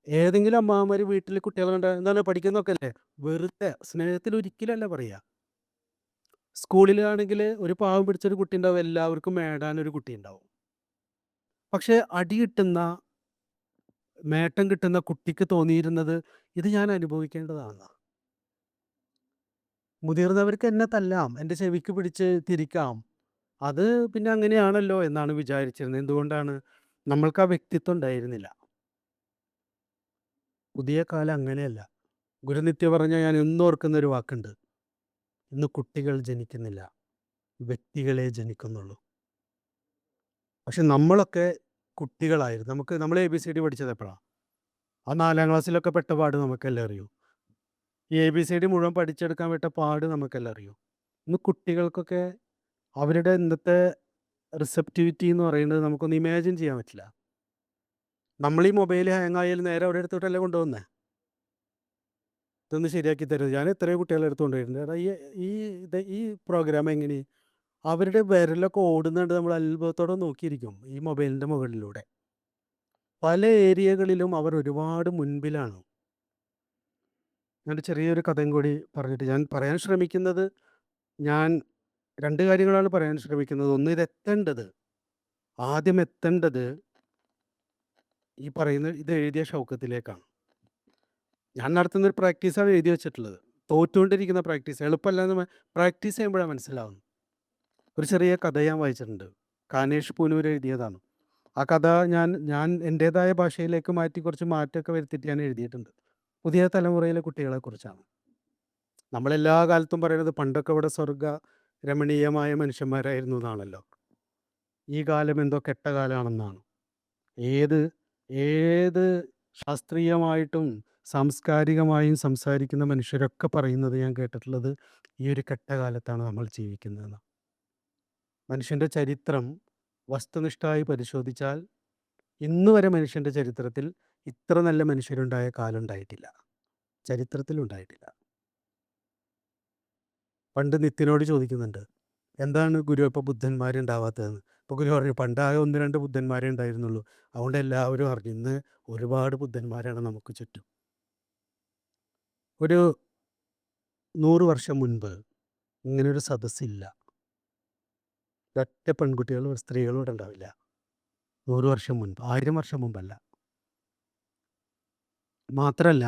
ഏതെങ്കിലും അമ്മാവന്മാർ വീട്ടിൽ കുട്ടികളെ കണ്ട എന്താണ് പഠിക്കുന്നൊക്കെ അല്ലേ? വെറുതെ സ്നേഹത്തിൽ ഒരിക്കലല്ല പറയുക സ്കൂളിലാണെങ്കിൽ ഒരു പാവം പിടിച്ചൊരു കുട്ടി ഉണ്ടാവും എല്ലാവർക്കും മേടാൻ ഒരു കുട്ടി ഉണ്ടാവും. പക്ഷെ അടി കിട്ടുന്ന മേട്ടം കിട്ടുന്ന കുട്ടിക്ക് തോന്നിയിരുന്നത് ഇത് ഞാൻ അനുഭവിക്കേണ്ടതാണ് മുതിർന്നവർക്ക് എന്നെ തല്ലാം എന്റെ ചെവിക്ക് പിടിച്ച് തിരിക്കാം. അത് പിന്നെ അങ്ങനെയാണല്ലോ എന്നാണ് വിചാരിച്ചിരുന്നത് എന്തുകൊണ്ടാണ്? നമ്മൾക്ക് ആ വ്യക്തിത്വം ഉണ്ടായിരുന്നില്ല. പുതിയ കാലം അങ്ങനെയല്ല. ഗുരുനിത്യ പറഞ്ഞ ഞാൻ ഇന്ന് ഓർക്കുന്ന ഒരു വാക്കുണ്ട്. ഇന്ന് കുട്ടികൾ ജനിക്കുന്നില്ല. വ്യക്തികളെ ജനിക്കുന്നുള്ളൂ. പക്ഷെ നമ്മളൊക്കെ കുട്ടികളായിരുന്നു. നമുക്ക് നമ്മൾ എ ബി സി ഡി പഠിച്ചത് എപ്പോഴാണ് ആ നാലാം ക്ലാസ്സിലൊക്കെ പെട്ട പാട് നമുക്കെല്ലാം അറിയൂ. ഈ എ ബി സി ഡി മുഴുവൻ പഠിച്ചെടുക്കാൻ വിട്ട പാട് നമുക്കെല്ലാം അറിയൂ. ഇന്ന് കുട്ടികൾക്കൊക്കെ അവരുടെ ഇന്നത്തെ റിസെപ്റ്റിവിറ്റി എന്ന് പറയുന്നത് നമുക്കൊന്ന് ഇമാജിൻ ചെയ്യാൻ പറ്റില്ല. നമ്മൾ ഈ മൊബൈൽ ഹാങ് ആയാലും നേരെ അവിടെ എടുത്തിട്ടല്ലേ കൊണ്ടുവന്നേ ഇതൊന്ന് ശരിയാക്കി തരുന്നത് ഞാൻ എത്രയോ കുട്ടികളെ എടുത്തുകൊണ്ട് എടാ ഈ ഈ ഇത് ഈ പ്രോഗ്രാം എങ്ങനെ? അവരുടെ വിരലൊക്കെ ഓടുന്നുണ്ട് നമ്മൾ അത്ഭുതത്തോടെ നോക്കിയിരിക്കും ഈ മൊബൈലിന്റെ മുകളിലൂടെ. പല ഏരിയകളിലും അവർ ഒരുപാട് മുൻപിലാണ്. ഞാനൊരു ചെറിയൊരു കഥയും കൂടി പറഞ്ഞിട്ട് ഞാൻ പറയാൻ ശ്രമിക്കുന്നത് ഞാൻ രണ്ട് കാര്യങ്ങളാണ് പറയാൻ ശ്രമിക്കുന്നത്. ഒന്ന് ഇത് എത്തേണ്ടത് ആദ്യം എത്തേണ്ടത് ഈ പറയുന്ന ഇത് എഴുതിയ ഷൗക്കത്തിലേക്കാണ്. ഞാൻ നടത്തുന്നൊരു പ്രാക്ടീസാണ് എഴുതി വെച്ചിട്ടുള്ളത്. തോറ്റുകൊണ്ടിരിക്കുന്ന പ്രാക്ടീസ്. എളുപ്പമല്ലാന്ന് പ്രാക്ടീസ് ചെയ്യുമ്പോഴാണ് മനസ്സിലാവുന്നത്. ഒരു ചെറിയ കഥ ഞാൻ വായിച്ചിട്ടുണ്ട്. കാനേഷ് പൂനൂർ എഴുതിയതാണ്. ആ കഥ ഞാൻ ഞാൻ എന്റെതായ ഭാഷയിലേക്ക് മാറ്റി കുറച്ച് മാറ്റമൊക്കെ വരുത്തിയിട്ട് ഞാൻ എഴുതിയിട്ടുണ്ട്. പുതിയ തലമുറയിലെ കുട്ടികളെ കുറിച്ചാണ് നമ്മളെല്ലാ കാലത്തും പറയുന്നത് പണ്ടൊക്കെ ഇവിടെ സ്വർഗ രമണീയമായ മനുഷ്യന്മാരായിരുന്നു എന്നാണല്ലോ. ഈ കാലം എന്തോ കെട്ട കാലമാണെന്നാണ്. ഏത് ഏത് ശാസ്ത്രീയമായിട്ടും സാംസ്കാരികമായും സംസാരിക്കുന്ന മനുഷ്യരൊക്കെ പറയുന്നത് ഞാൻ കേട്ടിട്ടുള്ളത് ഈ ഒരു കെട്ട കാലത്താണ് നമ്മൾ ജീവിക്കുന്നത് മനുഷ്യന്റെ ചരിത്രം വസ്തുനിഷ്ഠമായി പരിശോധിച്ചാൽ ഇന്ന് വരെ മനുഷ്യന്റെ ചരിത്രത്തിൽ ഇത്ര നല്ല മനുഷ്യരുണ്ടായ കാലം ഉണ്ടായിട്ടില്ല. ചരിത്രത്തിൽ ഉണ്ടായിട്ടില്ല. പണ്ട് നിത്യനോട് ചോദിക്കുന്നുണ്ട്. എന്താണ് ഗുരു ഇപ്പോൾ ബുദ്ധന്മാരുണ്ടാവാത്തതെന്ന്. ഇപ്പോൾ ഗുരു പറഞ്ഞു പണ്ടാകെ 1, 2 ബുദ്ധന്മാരേ ഉണ്ടായിരുന്നുള്ളൂ. അതുകൊണ്ട് എല്ലാവരും അറിഞ്ഞു. ഇന്ന് ഒരുപാട് ബുദ്ധന്മാരാണ് നമുക്ക് ചുറ്റും. ഒരു നൂറ് വർഷം മുൻപ് ഇങ്ങനൊരു സദസ്സില്ല. ഒറ്റ പെൺകുട്ടികളും സ്ത്രീകളും ഇവിടെ ഉണ്ടാവില്ല. നൂറ് വർഷം മുൻപ്. ആയിരം വർഷം മുമ്പല്ല. മാത്രല്ല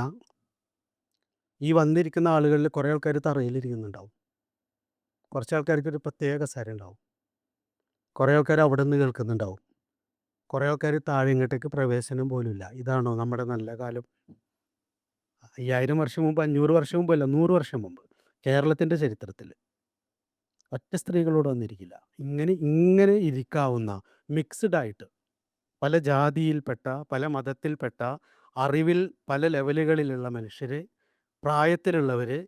ഈ വന്നിരിക്കുന്ന ആളുകളിൽ കുറേ ആൾക്കാർ തറയിലിരിക്കുന്നുണ്ടാവും. കുറച്ച് ആൾക്കാർക്ക് ഒരു പ്രത്യേക കസേര ഉണ്ടാവും. കുറേ ആൾക്കാർ അവിടെ നിന്ന് കേൾക്കുന്നുണ്ടാവും. കുറേ ആൾക്കാർ താഴെ ഇങ്ങോട്ടേക്ക് പ്രവേശനം പോലുമില്ല. ഇതാണോ നമ്മുടെ നല്ല കാലം? 5000 വർഷം മുമ്പ്, 500 വർഷം മുമ്പല്ല, നൂറ് വർഷം മുമ്പ്. കേരളത്തിന്റെ ചരിത്രത്തിൽ. ഒറ്റ സ്ത്രീകളോട് വന്നിരിക്കില്ല. ഇങ്ങനെ ഇങ്ങനെ ഇരിക്കാവുന്ന മിക്സ്ഡ് ആയിട്ട് പല ജാതിയിൽപ്പെട്ട, പല മതത്തിൽപ്പെട്ട, അറിവിൽ പല ലെവലുകളിലുള്ള മനുഷ്യർ പ്രായത്തിലുള്ളവർ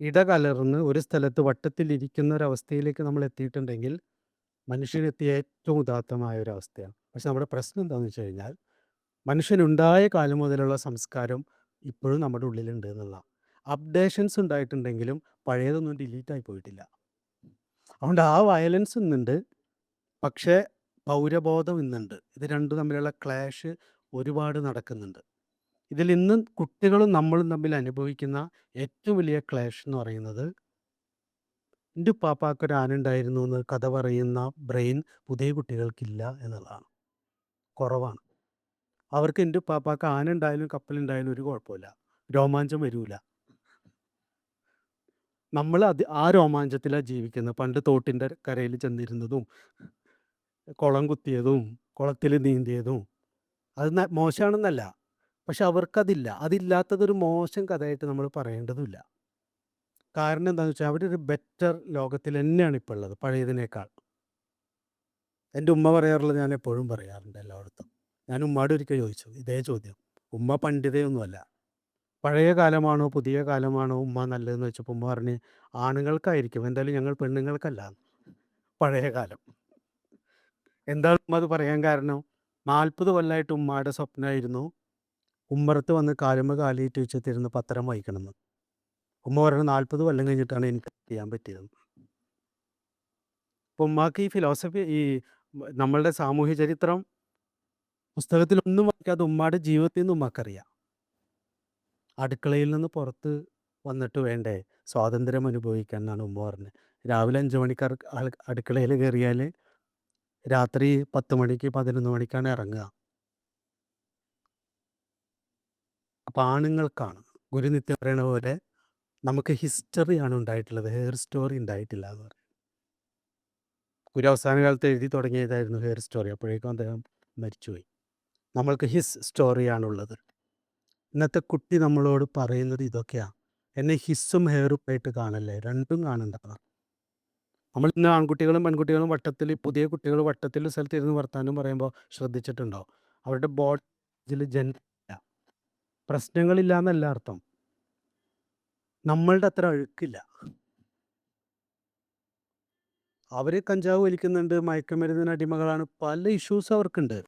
ഇടകലർന്ന് ഒരു സ്ഥലത്ത് വട്ടത്തിലിരിക്കുന്ന ഒരവസ്ഥയിലേക്ക് നമ്മൾ എത്തിയിട്ടുണ്ടെങ്കിൽ മനുഷ്യനെത്തിയ ഏറ്റവും ഉദാത്തമായ ഒരു അവസ്ഥയാണ് പക്ഷെ നമ്മുടെ പ്രശ്നം എന്താണെന്ന് വെച്ച് കഴിഞ്ഞാൽ മനുഷ്യനുണ്ടായ കാലം മുതലുള്ള സംസ്കാരം ഇപ്പോഴും നമ്മുടെ ഉള്ളിലുണ്ട് എന്നുള്ളതാണ്. അപ്ഡേഷൻസ് ഉണ്ടായിട്ടുണ്ടെങ്കിലും പഴയതൊന്നും ഡിലീറ്റ് ആയി പോയിട്ടില്ല. അതുകൊണ്ട് ആ വയലൻസ് ഇന്നുണ്ട്. പക്ഷേ പൗരബോധം ഇന്നുണ്ട്. ഇത് രണ്ടും തമ്മിലുള്ള ക്ലാഷ് ഒരുപാട് നടക്കുന്നുണ്ട്. ഇതിൽ ഇന്ന് കുട്ടികളും നമ്മളും തമ്മിൽ അനുഭവിക്കുന്ന ഏറ്റവും വലിയ ക്ലാഷ് എന്ന് പറയുന്നത് "എന്റെ പാപ്പാക്കൊരു ഒരു ആന എന്ന് കഥ പറയുന്ന ബ്രെയിൻ പുതിയ കുട്ടികൾക്കില്ല എന്നുള്ളതാണ്. കുറവാണ്. അവർക്ക് "എന്റെ പാപ്പാക്ക് ആനുണ്ടായാലും കപ്പലുണ്ടായാലും ഒരു കുഴപ്പമില്ല. രോമാഞ്ചം വരൂല." നമ്മൾ അത് ആ രോമാഞ്ചത്തിലാണ് ജീവിക്കുന്നത്. പണ്ട് തോട്ടിന്റെ കരയിൽ ചെന്നിരുന്നതും, കുളം കുത്തിയതും, കുളത്തിൽ നീന്തിയതും അത് മോശമാണെന്നല്ല. പക്ഷെ അവർക്കതില്ല. അതില്ലാത്തതൊരു മോശം കഥയായിട്ട് നമ്മൾ പറയേണ്ടതുമില്ല. കാരണം എന്താണെന്ന് വെച്ചാൽ അവിടെ ഒരു ബെറ്റർ ലോകത്തിൽ തന്നെയാണ് ഇപ്പോൾ ഉള്ളത് പഴയതിനേക്കാൾ. എന്റെ ഉമ്മ പറയാറുള്ളത് ഞാൻ എപ്പോഴും പറയാറുണ്ട് എല്ലായിടത്തും. ഞാൻ ഉമ്മാട് ഒരിക്കൽ ചോദിച്ചു ഇതേ ചോദ്യം. ഉമ്മ പണ്ഡിതയൊന്നുമല്ല. പഴയ കാലമാണോ പുതിയ കാലമാണോ ഉമ്മ നല്ലതെന്ന് വെച്ചപ്പോൾ ഉമ്മ പറഞ്ഞ് ആണുങ്ങൾക്കായിരിക്കും. എന്തായാലും ഞങ്ങൾ പെണ്ണുങ്ങൾക്കല്ല. പഴയ കാലം. എന്താണ് ഉമ്മ അത് പറയാൻ കാരണം? 40 കൊല്ലമായിട്ട് ഉമ്മയുടെ സ്വപ്നമായിരുന്നു ഉമ്മറത്ത് വന്ന് കാലുമ്പ് കാലിയിട്ട് വെച്ചെത്തിരുന്ന് പത്രം വായിക്കണമെന്ന്. ഉമ്മ പറയുന്നത് 40 കൊല്ലം കഴിഞ്ഞിട്ടാണ് എനിക്ക് ചെയ്യാൻ പറ്റിയത് അപ്പോൾ ഉമ്മാക്ക് ഈ ഫിലോസഫി ഈ നമ്മളുടെ സാമൂഹ്യ ചരിത്രം പുസ്തകത്തിലൊന്നും വായിക്കാതെ ഉമ്മയുടെ ജീവിതത്തിൽ നിന്ന് ഉമ്മാക്കറിയാം. അടുക്കളയിൽ നിന്ന് പുറത്ത് വന്നിട്ട് വേണ്ടേ സ്വാതന്ത്ര്യം അനുഭവിക്കാൻ എന്നാണ് ഉമ്മ പറഞ്ഞത്. രാവിലെ 5 മണിക്കാർ അടുക്കളയിൽ കയറിയാൽ രാത്രി 10 മണിക്ക് 11 മണിക്കാണ് ഇറങ്ങുക. അപ്പോൾ ആണുങ്ങൾക്കാണ്. ഗുരു നിത്യം പറയണ പോലെ നമുക്ക് ഹിസ്റ്ററിയാണ് ഉണ്ടായിട്ടുള്ളത്. ഹെയർ സ്റ്റോറി ഉണ്ടായിട്ടില്ല എന്ന് പറയും. ഗുരു അവസാന കാലത്ത് എഴുതി തുടങ്ങിയതായിരുന്നു ഹെയർ സ്റ്റോറി. അപ്പോഴേക്കും അദ്ദേഹം മരിച്ചുപോയി. നമ്മൾക്ക് ഹിസ് സ്റ്റോറിയാണുള്ളത്. ഇന്നത്തെ കുട്ടി നമ്മളോട് പറയുന്നത് ഇതൊക്കെയാണ്. എന്നെ ഹിസ്സും ഹെയറും ആയിട്ട് കാണല്ലേ. രണ്ടും കാണേണ്ടതാണ്. നമ്മൾ ഇന്ന് ആൺകുട്ടികളും പെൺകുട്ടികളും വട്ടത്തിൽ പുതിയ കുട്ടികൾ വട്ടത്തിൽ സ്ഥലത്ത് ഇരുന്ന് വർത്താനം പറയുമ്പോൾ ശ്രദ്ധിച്ചിട്ടുണ്ടോ? അവരുടെ ബോഡിയിൽ [UNINTELLIGIBLE] ജന. പ്രശ്നങ്ങളില്ല എന്നല്ല അർത്ഥം. നമ്മളുടെ അത്ര അഴുക്കില്ല. അവർ കഞ്ചാവ് വലിക്കുന്നുണ്ട്, മയക്കുമരുന്നിന് അടിമകളാണ്. പല ഇഷ്യൂസ് അവർക്കുണ്ട്.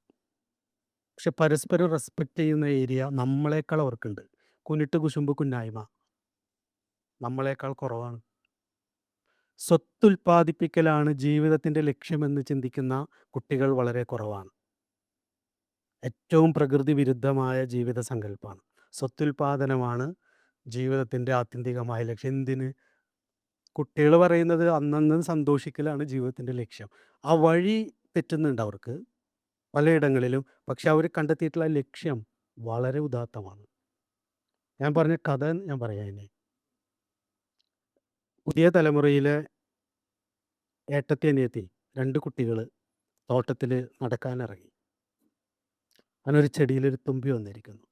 പക്ഷെ പരസ്പരം റെസ്പെക്റ്റ് ചെയ്യുന്ന ഏരിയ നമ്മളെക്കാൾ അവർക്കുണ്ട്. കുനിട്ട് കുശുമ്പ് കുന്നായ്മ. നമ്മളെക്കാൾ കുറവാണ്. സ്വത്തുൽപാദിപ്പിക്കലാണ് ജീവിതത്തിന്റെ ലക്ഷ്യമെന്ന് ചിന്തിക്കുന്ന കുട്ടികൾ വളരെ കുറവാണ്. ഏറ്റവും പ്രകൃതി വിരുദ്ധമായ ജീവിത സങ്കല്പമാണ്. സ്വത്തുൽപാദനമാണ് ജീവിതത്തിന്റെ ആത്യന്തികമായ ലക്ഷ്യം. എന്തിന്? കുട്ടികൾ പറയുന്നത് അന്നന്ന് സന്തോഷിക്കലാണ് ജീവിതത്തിന്റെ ലക്ഷ്യം. ആ വഴി തെറ്റുന്നുണ്ട് അവർക്ക് പലയിടങ്ങളിലും. പക്ഷെ അവർ കണ്ടെത്തിയിട്ടുള്ള ലക്ഷ്യം വളരെ ഉദാത്തമാണ്. ഞാൻ പറഞ്ഞ കഥ ഞാൻ പറയാം. പുതിയ തലമുറയിലെ ഏട്ടത്തി, അനിയത്തി രണ്ട് കുട്ടികൾ തോട്ടത്തിൽ നടക്കാനിറങ്ങി. അങ്ങനൊരു ചെടിയിലൊരു തുമ്പി വന്നിരിക്കുന്നു.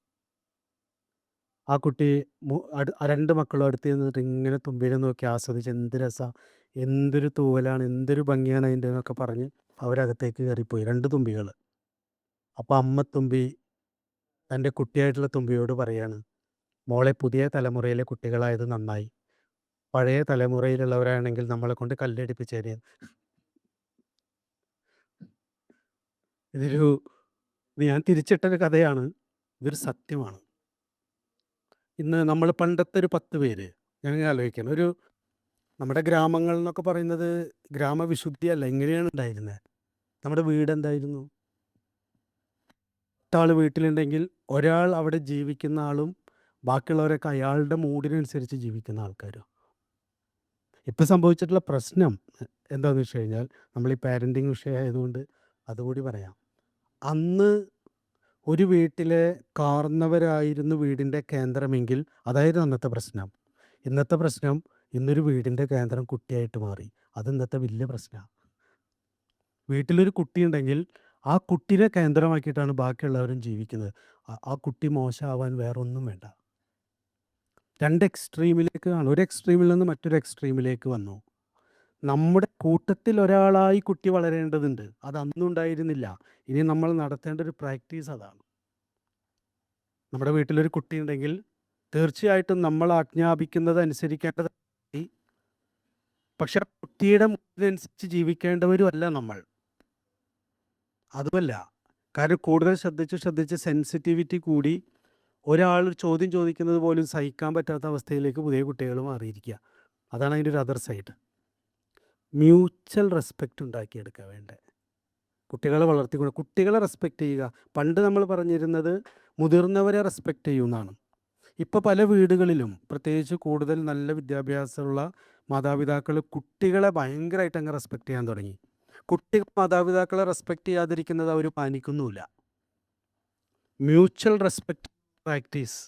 ആ കുട്ടി രണ്ട് അടു 2 മക്കളും അടുത്ത് നിന്നിട്ട് ഇങ്ങനെ തുമ്പിനെ നോക്കി ആസ്വദിച്ച് എന്ത് രസാ, എന്തൊരു തൂവലാണ്, എന്തൊരു ഭംഗിയാണ് അതിന്റെ എന്നൊക്കെ പറഞ്ഞ് അവരകത്തേക്ക് കയറിപ്പോയി രണ്ട് തുമ്പികൾ അപ്പോൾ അമ്മ തുമ്പി തന്റെ കുട്ടിയായിട്ടുള്ള തുമ്പിയോട് പറയാണ്, "മോളെ പുതിയ തലമുറയിലെ കുട്ടികളായത് നന്നായി. പഴയ തലമുറയിലുള്ളവരാണെങ്കിൽ നമ്മളെ കൊണ്ട് കല്ലെടുപ്പിച്ചേനെ." ഇതൊരു ഇത് ഞാൻ തിരിച്ചിട്ടൊരു കഥയാണ്. ഇതൊരു സത്യമാണ്. ഇന്ന് നമ്മൾ പണ്ടത്തെ ഒരു 10 പേര് ഞാൻ ആലോചിക്കണം ഒരു നമ്മുടെ ഗ്രാമങ്ങൾ എന്നൊക്കെ പറയുന്നത് ഗ്രാമവിശുദ്ധിയല്ല. എങ്ങനെയാണ് ഉണ്ടായിരുന്നത്. നമ്മുടെ വീട് എന്തായിരുന്നു? 8 വീട്ടിലുണ്ടെങ്കിൽ ഒരാൾ അവിടെ ജീവിക്കുന്ന ആളും ബാക്കിയുള്ളവരൊക്കെ അയാളുടെ മൂഡിനനുസരിച്ച് ജീവിക്കുന്ന ആൾക്കാരും. ഇപ്പൊ സംഭവിച്ചിട്ടുള്ള പ്രശ്നം എന്താണെന്ന് വെച്ച് കഴിഞ്ഞാൽ നമ്മൾ ഈ പാരന്റിങ് വിഷയമായതുകൊണ്ട് അതുകൂടി പറയാം. അന്ന് ഒരു വീട്ടിലെ കാർന്നവരായിരുന്നു വീടിന്റെ കേന്ദ്രമെങ്കിൽ അതായിരുന്നു അന്നത്തെ പ്രശ്നം. ഇന്നത്തെ പ്രശ്നം ഇന്നൊരു വീടിന്റെ കേന്ദ്രം കുട്ടിയായിട്ട് മാറി. അത് ഇന്നത്തെ വലിയ പ്രശ്നമാണ് വീട്ടിലൊരു കുട്ടിയുണ്ടെങ്കിൽ ആ കുട്ടിനെ കേന്ദ്രമാക്കിയിട്ടാണ് ബാക്കിയുള്ളവരും ജീവിക്കുന്നത്. ആ കുട്ടി മോശമാവാൻ വേറൊന്നും വേണ്ട. 2 എക്സ്ട്രീമിലേക്ക് ആണ്. ഒരു എക്സ്ട്രീമിൽ നിന്ന് മറ്റൊരു എക്സ്ട്രീമിലേക്ക് വന്നു. നമ്മുടെ കൂട്ടത്തിൽ ഒരാളായി കുട്ടി വളരേണ്ടതുണ്ട്. അത് അന്നുണ്ടായിരുന്നില്ല. ഇനി നമ്മൾ നടത്തേണ്ട ഒരു പ്രാക്ടീസ് അതാണ്. നമ്മുടെ വീട്ടിലൊരു കുട്ടിയുണ്ടെങ്കിൽ തീർച്ചയായിട്ടും നമ്മൾ ആജ്ഞാപിക്കുന്നത് അനുസരിക്കേണ്ടത് പക്ഷെ കുട്ടിയുടെ മൂഡിനനുസരിച്ച് ജീവിക്കേണ്ടവരും അല്ല നമ്മൾ. അതുമല്ല. കാരണം കൂടുതൽ ശ്രദ്ധിച്ച് ശ്രദ്ധിച്ച് സെൻസിറ്റിവിറ്റി കൂടി ഒരാൾ ചോദ്യം ചോദിക്കുന്നത് പോലും സഹിക്കാൻ പറ്റാത്ത അവസ്ഥയിലേക്ക് പുതിയ കുട്ടികൾ മാറിയിരിക്കുക. അതാണ് അതിന്റെ ഒരു അതർ സൈഡ്. മ്യൂച്വൽ റെസ്പെക്റ്റ് ഉണ്ടാക്കിയെടുക്കുക വേണ്ടേ. കുട്ടികളെ വളർത്തിക്കൊണ്ട് കുട്ടികളെ റെസ്പെക്റ്റ് ചെയ്യുക. പണ്ട് നമ്മൾ പറഞ്ഞിരുന്നത് മുതിർന്നവരെ റെസ്പെക്റ്റ് ചെയ്യുമെന്നാണ്. ഇപ്പോൾ പല വീടുകളിലും പ്രത്യേകിച്ച് കൂടുതൽ നല്ല വിദ്യാഭ്യാസമുള്ള മാതാപിതാക്കൾ കുട്ടികളെ ഭയങ്കരമായിട്ട് അങ്ങ് റെസ്പെക്റ്റ് ചെയ്യാൻ തുടങ്ങി. കുട്ടികൾ മാതാപിതാക്കളെ റെസ്പെക്റ്റ് ചെയ്യാതിരിക്കുന്നത് അവർ പാനിക്കുന്നുമില്ല മ്യൂച്വൽ റെസ്പെക്റ്റ് പ്രാക്ടീസ്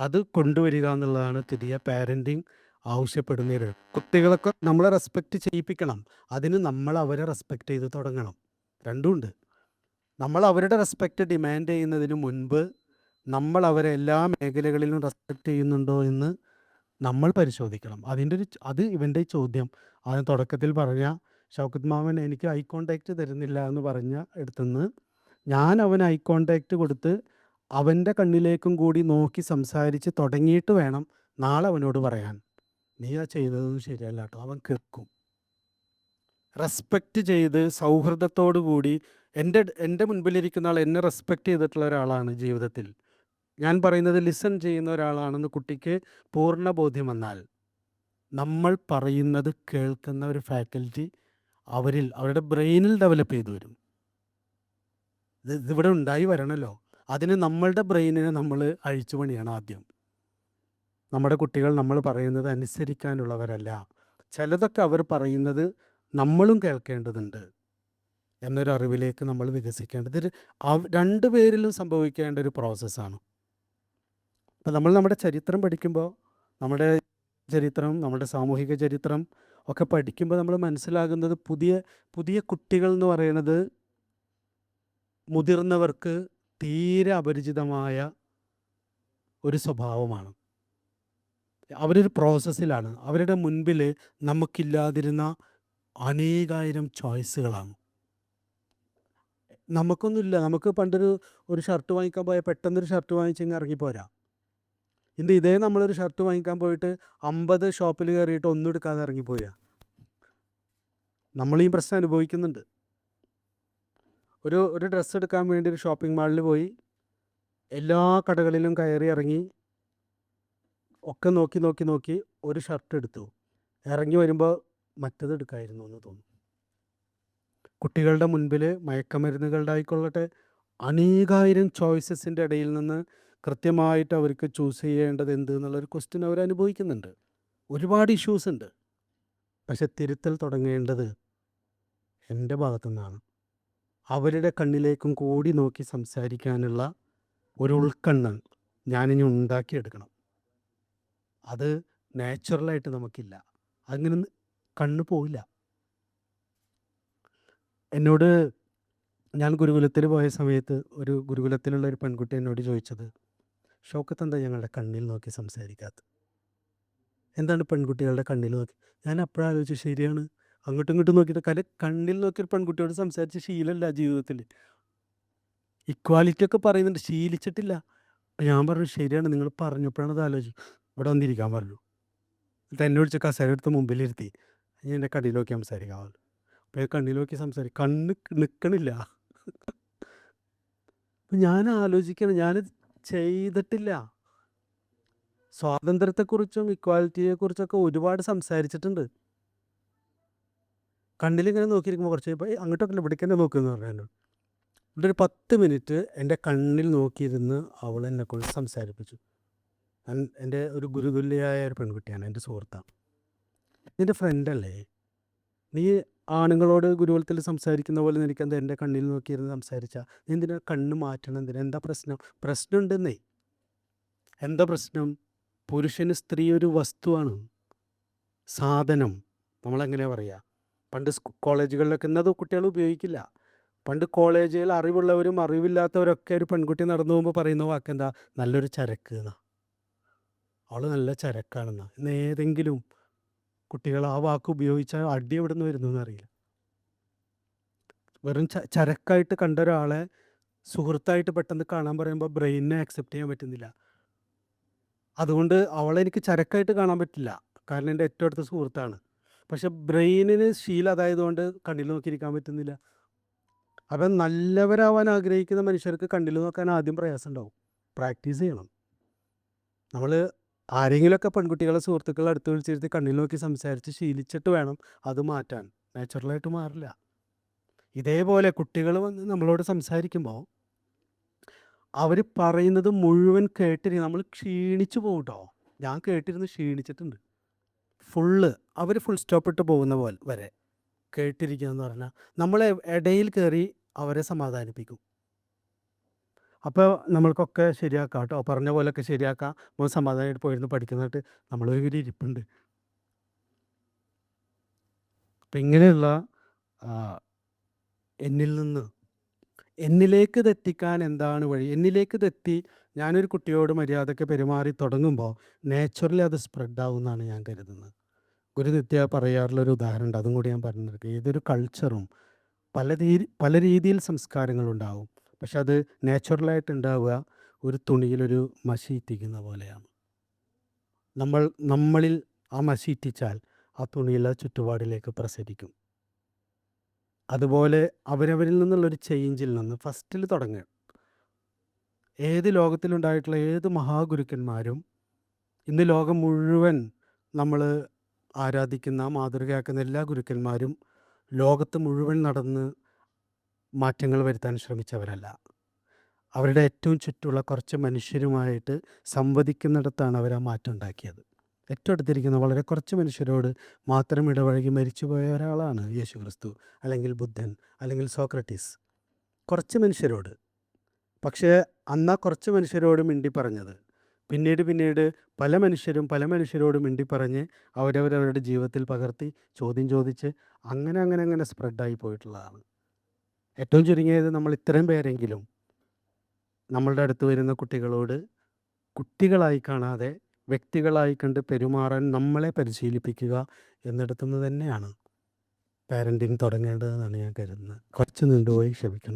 അത് കൊണ്ടുവരിക എന്നുള്ളതാണ് പുതിയ പാരന്റിങ് ആവശ്യപ്പെടുന്നത്. കുട്ടികളൊക്കെ നമ്മളെ റെസ്പെക്റ്റ് ചെയ്യിപ്പിക്കണം. അതിന് നമ്മൾ അവരെ റെസ്പെക്റ്റ് ചെയ്ത് തുടങ്ങണം. രണ്ടുമുണ്ട് നമ്മൾ അവരുടെ റെസ്പെക്റ്റ് ഡിമാൻഡ് ചെയ്യുന്നതിന് മുൻപ് നമ്മൾ അവരെ എല്ലാ മേഖലകളിലും റെസ്പെക്റ്റ് ചെയ്യുന്നുണ്ടോ എന്ന് നമ്മൾ പരിശോധിക്കണം. അതിന്റെ ഒരു അത് ഇവന്റെ ചോദ്യം. അതിന് തുടക്കത്തിൽ പറഞ്ഞ ഷൗക്കത്ത് മാമൻ എനിക്ക് ഐ കോണ്ടാക്റ്റ് തരുന്നില്ല എന്ന് പറഞ്ഞ ഇടത്തുനിന്ന് ഞാൻ അവന് ഐ കോണ്ടാക്റ്റ് കൊടുത്ത് അവന്റെ കണ്ണിലേക്കും കൂടി നോക്കി സംസാരിച്ച് തുടങ്ങിയിട്ട് വേണം നാളെ അവനോട് പറയാൻ. നീ ആ ചെയ്തതൊന്നും ശരിയല്ല കേട്ടോ അവൻ കേൾക്കും. റെസ്പെക്റ്റ് ചെയ്ത് സൗഹൃദത്തോടു കൂടി എന്റെ എന്റെ മുൻപിലിരിക്കുന്ന ആൾ എന്നെ റെസ്പെക്റ്റ് ചെയ്തിട്ടുള്ള ഒരാളാണ് ജീവിതത്തിൽ. ഞാൻ പറയുന്നത് ലിസൺ ചെയ്യുന്ന ഒരാളാണെന്ന് കുട്ടിക്ക് പൂർണ ബോധ്യം വന്നാൽ നമ്മൾ പറയുന്നത് കേൾക്കുന്ന ഒരു ഫാക്കൽറ്റി അവരിൽ അവരുടെ ബ്രെയിനിൽ ഡെവലപ്പ് ചെയ്തു വരും. ഇത് ഇവിടെ ഉണ്ടായി വരണല്ലോ. അതിന് നമ്മളുടെ ബ്രെയിനിനെ നമ്മൾ അഴിച്ചു പണിയാണ് ആദ്യം. നമ്മുടെ കുട്ടികൾ നമ്മൾ പറയുന്നത് അനുസരിക്കാനുള്ളവരല്ല. ചിലതൊക്കെ അവർ പറയുന്നത് നമ്മളും കേൾക്കേണ്ടതുണ്ട്. എന്നൊരു അറിവിലേക്ക് നമ്മൾ വികസിക്കേണ്ടത് രണ്ട് അവ 2 പേരിലും സംഭവിക്കേണ്ട ഒരു പ്രോസസ്സാണ്. അപ്പം നമ്മൾ നമ്മുടെ ചരിത്രം പഠിക്കുമ്പോൾ നമ്മുടെ ചരിത്രം, നമ്മുടെ സാമൂഹിക ചരിത്രം ഒക്കെ പഠിക്കുമ്പോൾ നമ്മൾ മനസ്സിലാകുന്നത് പുതിയ പുതിയ കുട്ടികൾ എന്ന് പറയുന്നത് മുതിർന്നവർക്ക് തീരെ അപരിചിതമായ ഒരു സ്വഭാവമാണ്. അവരൊരു പ്രോസസ്സിലാണ്. അവരുടെ മുൻപിൽ നമുക്കില്ലാതിരുന്ന അനേകായിരം ചോയ്സുകളാണ്. നമുക്കൊന്നുമില്ല. നമുക്ക് പണ്ടൊരു ഒരു ഷർട്ട് വാങ്ങിക്കാൻ പോയാൽ പെട്ടെന്നൊരു ഷർട്ട് വാങ്ങിച്ചിങ്ങ് ഇറങ്ങിപ്പോരാ. ഇന്ന് ഇതേ നമ്മളൊരു ഷർട്ട് വാങ്ങിക്കാൻ പോയിട്ട് 50 ഷോപ്പിൽ കയറിയിട്ട് ഒന്നും എടുക്കാതെ ഇറങ്ങിപ്പോയാ. നമ്മളീ പ്രശ്നം അനുഭവിക്കുന്നുണ്ട്. ഒരു ഒരു ഡ്രസ്സ് എടുക്കാൻ വേണ്ടി ഒരു ഷോപ്പിംഗ് മാളിൽ പോയി എല്ലാ കടകളിലും കയറി ഇറങ്ങി ഒക്കെ നോക്കി നോക്കി നോക്കി ഒരു ഷർട്ട് എടുത്തു. ഇറങ്ങി വരുമ്പോൾ മറ്റത് എടുക്കായിരുന്നു എന്ന് തോന്നും. കുട്ടികളുടെ മുൻപിൽ മയക്കമരുന്നുകളുടെ അനേകായിരം ചോയ്സസിന്റെ ഇടയിൽ നിന്ന് കൃത്യമായിട്ട് അവർക്ക് ചൂസ് ചെയ്യേണ്ടത് എന്ത് എന്നുള്ളൊരു ക്വസ്റ്റ്യൻ അവർ അനുഭവിക്കുന്നുണ്ട് ഒരുപാട് ഇഷ്യൂസ് ഉണ്ട് പക്ഷെ തിരുത്തൽ തുടങ്ങേണ്ടത് എന്റെ ഭാഗത്തു നിന്നാണ് അവരുടെ കണ്ണിലേക്കും കൂടി നോക്കി സംസാരിക്കാനുള്ള ഒരു ഉൾക്കണ്ണ് ഞാനിനി ഉണ്ടാക്കിയെടുക്കണം. അത് നാച്ചുറലായിട്ട് നമുക്കില്ല. അങ്ങനെ കണ്ണ് പോയില്ല എന്നോട് ഞാൻ ഗുരുകുലത്തിൽ പോയ സമയത്ത് ഒരു ഗുരുകുലത്തിലുള്ള ഒരു പെൺകുട്ടി എന്നോട് ചോദിച്ചത് ഷോക്കത്ത് എന്താ ഞങ്ങളുടെ കണ്ണിൽ നോക്കി സംസാരിക്കാത്തത്? എന്താണ് പെൺകുട്ടികളുടെ കണ്ണിൽ നോക്കി? ഞാൻ അപ്പോഴാലോചിച്ചു ശരിയാണ്. അങ്ങോട്ടും ഇങ്ങോട്ടും നോക്കിയിട്ട് കല കണ്ണിൽ നോക്കിയൊരു പെൺകുട്ടിയോട് സംസാരിച്ച ശീലമല്ല ജീവിതത്തിൽ. ഇക്വാലിറ്റി ഒക്കെ പറയുന്നുണ്ട്. ശീലിച്ചിട്ടില്ല. ഞാൻ പറഞ്ഞു ശരിയാണ്. നിങ്ങൾ പറഞ്ഞപ്പോഴാണ് അത് ആലോചിച്ചു ഇവിടെ വന്നിരിക്കാൻ പറഞ്ഞു. എന്നെ വിളിച്ച് കസേര എടുത്ത് മുമ്പിലിരുത്തി. ഞാൻ എന്റെ കണ്ണിൽ നോക്കി പറഞ്ഞു. അപ്പോൾ കണ്ണിൽ നോക്കി സംസാരിക്കും കണ്ണ് നിൽക്കണില്ല ഞാൻ ആലോചിക്കണം. ഞാൻ ചെയ്തിട്ടില്ല. സ്വാതന്ത്ര്യത്തെക്കുറിച്ചും ഇക്വാലിറ്റിയെക്കുറിച്ചൊക്കെ ഒരുപാട് സംസാരിച്ചിട്ടുണ്ട്. കണ്ണിലിങ്ങനെ നോക്കിയിരിക്കുമ്പോൾ കുറച്ച് കഴിയുമ്പോൾ അങ്ങോട്ടൊക്കെ ഇവിടേക്ക് തന്നെ നോക്കുമെന്ന് പറഞ്ഞു എന്നോട് ഒരു പത്ത് മിനിറ്റ് എന്റെ കണ്ണിൽ നോക്കിയിരുന്ന് അവൾ എന്നെക്കുറിച്ച് സംസാരിപ്പിച്ചു. എന്റെ ഒരു ഗുരുതുല്യായ ഒരു പെൺകുട്ടിയാണ് എന്റെ സുഹൃത്താണ് നിന്റെ ഫ്രണ്ടല്ലേ നീ ആണുങ്ങളോട് ഗുരുവലത്തിൽ സംസാരിക്കുന്ന പോലെ നിനക്ക് എന്താ എന്റെ കണ്ണിൽ നോക്കിയിരുന്ന് സംസാരിച്ചാൽ നീ എന്തിനാ കണ്ണ് മാറ്റണം? എന്തിനാ? എന്താ പ്രശ്നം? പ്രശ്നമുണ്ടെന്നേ. എന്താ പ്രശ്നം? പുരുഷന് സ്ത്രീ ഒരു വസ്തുവാണ്. സാധനം. നമ്മളെങ്ങനെയാ പറയുക പണ്ട് കോളേജുകളിലൊക്കെ ഇന്നത് കുട്ടികൾ ഉപയോഗിക്കില്ല. പണ്ട് കോളേജിൽ അറിവുള്ളവരും അറിവില്ലാത്തവരൊക്കെ ഒരു പെൺകുട്ടി നടന്നു പോകുമ്പോൾ പറയുന്ന വാക്കെന്താ? നല്ലൊരു ചരക്ക് എന്നാ അവൾ നല്ല ചരക്കാണെന്നാ. ഇന്ന് ഏതെങ്കിലും കുട്ടികൾ ആ വാക്ക് ഉപയോഗിച്ചാൽ അടി എവിടെ നിന്ന് വരുന്നു എന്നറിയില്ല വെറും ച ചരക്കായിട്ട് കണ്ട ഒരാളെ സുഹൃത്തായിട്ട് പെട്ടെന്ന് കാണാൻ പറയുമ്പോൾ ബ്രെയിനിനെ അക്സെപ്റ്റ് ചെയ്യാൻ പറ്റുന്നില്ല. അതുകൊണ്ട് അവളെ എനിക്ക് ചരക്കായിട്ട് കാണാൻ പറ്റില്ല. കാരണം എന്റെ ഏറ്റവും അടുത്ത സുഹൃത്താണ്. പക്ഷെ ബ്രെയിനിന് ശീലം അതായതുകൊണ്ട് കണ്ണിൽ നോക്കിയിരിക്കാൻ പറ്റുന്നില്ല. അപ്പം നല്ലവരാവാൻ ആഗ്രഹിക്കുന്ന മനുഷ്യർക്ക് കണ്ണിൽ നോക്കാൻ ആദ്യം പ്രയാസം ഉണ്ടാവും. പ്രാക്ടീസ് ചെയ്യണം. നമ്മൾ ആരെങ്കിലുമൊക്കെ പെൺകുട്ടികളെ സുഹൃത്തുക്കളെ അടുത്ത് വിളിച്ചിരുത്തി കണ്ണിൽ നോക്കി സംസാരിച്ച് ശീലിച്ചിട്ട് വേണം അത് മാറ്റാൻ. നാച്ചുറലായിട്ട് മാറില്ല. ഇതേപോലെ കുട്ടികൾ വന്ന് നമ്മളോട് സംസാരിക്കുമ്പോൾ അവർ പറയുന്നത് മുഴുവൻ കേട്ടിരിക്കും. നമ്മൾ ക്ഷീണിച്ചു പോകും ഞാൻ കേട്ടിരുന്ന് ക്ഷീണിച്ചിട്ടുണ്ട്. ഫുള്ള് അവർ ഫുൾ സ്റ്റോപ്പ് ഇട്ട് പോകുന്ന പോലെ വരെ കേട്ടിരിക്കുക എന്ന് പറഞ്ഞാൽ നമ്മൾ ഇടയിൽ കയറി അവരെ സമാധാനിപ്പിക്കും. അപ്പോൾ നമ്മൾക്കൊക്കെ ശരിയാക്കാം കേട്ടോ. പറഞ്ഞ പോലെയൊക്കെ ശരിയാക്കാം. നമ്മൾ സമാധാനമായിട്ട് പോയിരുന്നു പഠിക്കുന്നതായിട്ട് നമ്മൾ ഒരു ഇരിപ്പുണ്ട്. അപ്പം ഇങ്ങനെയുള്ള എന്നിൽ നിന്ന് എന്നിലേക്ക് തെറ്റിക്കാൻ എന്താണ് വഴി? എന്നിലേക്ക് തെറ്റി ഞാനൊരു കുട്ടിയോട് മര്യാദയ്ക്ക് പെരുമാറി തുടങ്ങുമ്പോൾ നാച്ചുറലി അത് സ്പ്രെഡ് ആവുമെന്നാണ് ഞാൻ കരുതുന്നത്. ഗുരുനിത്യ പറയാറുള്ളൊരു ഉദാഹരണം ഉണ്ട് അതും കൂടി ഞാൻ പറഞ്ഞെടുക്കുക ഏതൊരു കൾച്ചറും പല രീതി പല രീതിയിൽ സംസ്കാരങ്ങളുണ്ടാവും. പക്ഷെ അത് നാച്ചുറലായിട്ട് ഉണ്ടാവുക ഒരു തുണിയിലൊരു മഷി ഇറ്റിക്കുന്ന പോലെയാണ്. നമ്മൾ നമ്മളിൽ ആ മഷി ഇറ്റിച്ചാൽ ആ തുണിയിലെ ചുറ്റുപാടിലേക്ക് പ്രസരിക്കും. അതുപോലെ അവരവരിൽ നിന്നുള്ളൊരു ചേഞ്ചിൽ നിന്ന് ഫസ്റ്റിൽ തുടങ്ങുക. ഏത് ലോകത്തിലുണ്ടായിട്ടുള്ള ഏത് മഹാഗുരുക്കന്മാരും ഇന്ന് ലോകം മുഴുവൻ നമ്മൾ ആരാധിക്കുന്ന മാതൃകയാക്കുന്ന എല്ലാ ഗുരുക്കന്മാരും ലോകത്ത് മുഴുവൻ നടന്ന് മാറ്റങ്ങൾ വരുത്താൻ ശ്രമിച്ചവരല്ല. അവരുടെ ഏറ്റവും ചുറ്റുള്ള കുറച്ച് മനുഷ്യരുമായിട്ട് സംവദിക്കുന്നിടത്താണ് അവർ ആ മാറ്റം ഉണ്ടാക്കിയത്. ഏറ്റവും അടുത്തിരിക്കുന്ന വളരെ കുറച്ച് മനുഷ്യരോട് മാത്രം ഇടപഴകി മരിച്ചുപോയ ഒരാളാണ് യേശു ക്രിസ്തു അല്ലെങ്കിൽ ബുദ്ധൻ അല്ലെങ്കിൽ സോക്രട്ടീസ്. കുറച്ച് മനുഷ്യരോട്. പക്ഷേ അന്നാ കുറച്ച് മനുഷ്യരോട് മിണ്ടി പറഞ്ഞത് പിന്നീട് പിന്നീട് പല മനുഷ്യരും പല മനുഷ്യരോടും മിണ്ടിപ്പറഞ്ഞ് അവരവരവരുടെ ജീവിതത്തിൽ പകർത്തി ചോദ്യം ചോദിച്ച് അങ്ങനെ അങ്ങനെ അങ്ങനെ സ്പ്രെഡായി പോയിട്ടുള്ളതാണ്. ഏറ്റവും ചുരുങ്ങിയത് നമ്മൾ ഇത്രയും പേരെങ്കിലും നമ്മളുടെ അടുത്ത് വരുന്ന കുട്ടികളോട് കുട്ടികളായി കാണാതെ വ്യക്തികളായി കണ്ട് പെരുമാറാൻ നമ്മളെ പരിശീലിപ്പിക്കുക എന്നിടത്തുനിന്ന് തന്നെയാണ് പാരന്റിങ് തുടങ്ങേണ്ടതെന്നാണ് ഞാൻ കരുതുന്നത്. കുറച്ച് നീണ്ടുപോയി ക്ഷമിക്കണം.